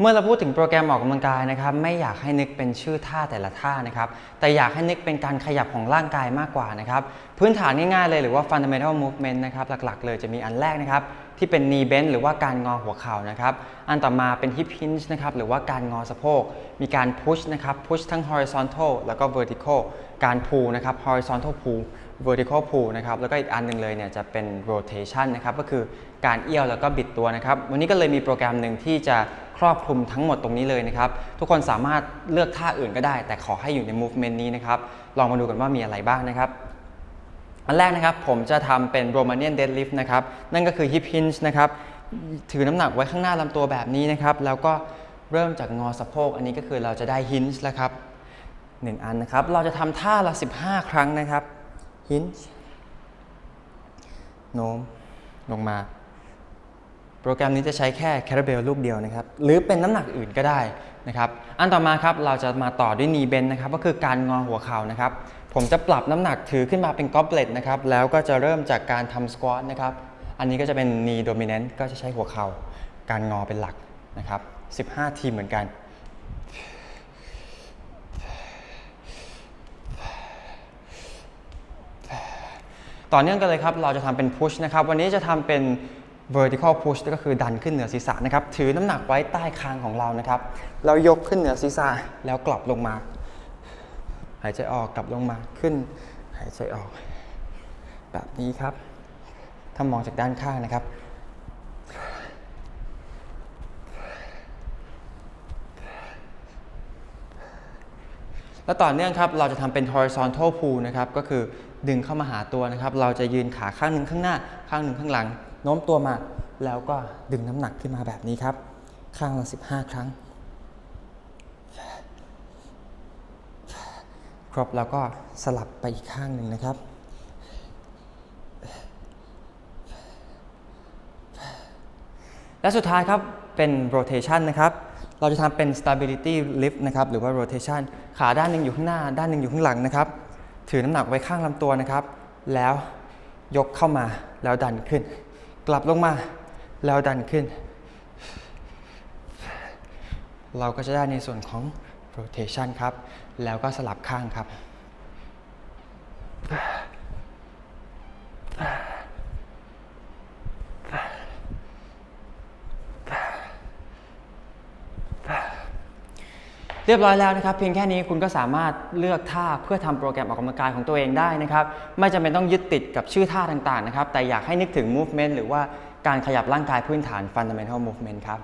เมื่อเราพูดถึงโปรแกรมออกกำลังกายนะครับไม่อยากให้นึกเป็นชื่อท่าแต่ละท่านะครับแต่อยากให้นึกเป็นการขยับของร่างกายมากกว่านะครับพื้นฐานง่ายๆเลยหรือว่า fundamental movement นะครับหลักๆ เลยจะมีอันแรกนะครับที่เป็น knee bend หรือว่าการงอหัวเข่านะครับอันต่อมาเป็น hip hinge นะครับหรือว่าการงอสะโพก มีการ push นะครับ push ทั้ง horizontal แล้วก็ vertical การ pull นะครับ horizontal pull vertical pull นะครับแล้วก็อีกอันหนึ่งเลยเนี่ยจะเป็น rotation นะครับก็คือการเอี้ยวแล้วก็บิดตัวนะครับวันนี้ก็เลยมีโปรแกรมหนึ่งที่จะ รอบคลุมทั้งหมดตรงนี้เลยนะครับ ทุกคนสามารถเลือกท่าอื่นก็ได้ แต่ขอให้อยู่ใน movement นี้นะครับ ลองมาดูกันว่ามีอะไรบ้างนะครับ อันแรกนะครับผมจะทำเป็น Romanian deadlift นะครับ นั่นก็คือ hip hinge นะครับ ถือน้ำหนักไว้ข้างหน้าลำตัวแบบนี้นะครับ แล้วก็เริ่มจากงอสะโพก อันนี้ก็คือเราจะได้ hinge แล้วครับหนึ่งอันนะครับ เราจะทำท่าละ 15 ครั้งนะครับ hinge โน้มลงมา โปรแกรมนี้จะใช้แค่แคาราเบลลูกเดียวนะครับ หรือเป็นน้ำหนักอื่นก็ได้นะครับ อันต่อมาครับเราจะมาต่อด้วย knee bend นะครับ ก็คือการงอหัวเข่านะครับ ผมจะปรับน้ำหนักถือขึ้นมาเป็นกอบเลตนะครับ แล้วก็จะเริ่มจากการทำสควอตนะครับ อันนี้ก็จะเป็น knee dominant ก็จะใช้หัวเข่า การงอเป็นหลักนะครับ 15 ทีเหมือนกันต่อเนื่องกันเลยครับ เราจะทำเป็น push นะครับ วันนี้จะทำเป็น vertical push ก็คือดันขึ้นเหนือศีรษะนะครับ ถือน้ำหนักไว้ใต้คางของเรานะครับ แล้วยกขึ้นเหนือศีรษะ แล้วกลับลงมา หายใจออกกลับลงมาขึ้น หายใจออก แบบนี้ครับ ถ้ามองจากด้านข้างนะครับ แล้วต่อเนื่องครับ เราจะทำเป็น horizontal pull นะครับ ก็คือดึงเข้ามาหาตัวนะครับ เราจะยืนขาข้างหนึ่งข้างหน้า ข้างหนึ่งข้างหลัง โน้มตัวมาแล้วก็ดึงน้ำหนักขึ้นมาแบบนี้ครับ ข้างละ 15 ครั้ง ครบแล้วก็สลับไปอีกข้างหนึ่งนะครับและสุดท้ายครับเป็น rotation นะครับ เราจะทำเป็น stability lift นะครับหรือว่า rotation ขาด้านหนึ่งอยู่ข้างหน้า ด้านหนึ่งอยู่ข้างหลังนะครับ ถือน้ำหนักไว้ข้างลำตัวนะครับ แล้วยกเข้ามาแล้วดันขึ้น กลับลงมา แล้วดันขึ้น เราก็จะได้ในส่วนของ rotation ครับ แล้วก็สลับข้างครับ เรียบร้อยแล้วนะครับเพียงแค่นี้คุณก็สามารถเลือกท่าเพื่อทำโปรแกรมออกกำลังกายของตัวเองได้นะครับไม่จำเป็นต้องยึดติดกับชื่อท่าต่างๆนะครับแต่อยากให้นึกถึง movement หรือว่าการขยับร่างกายพื้นฐาน fundamental movement ครับ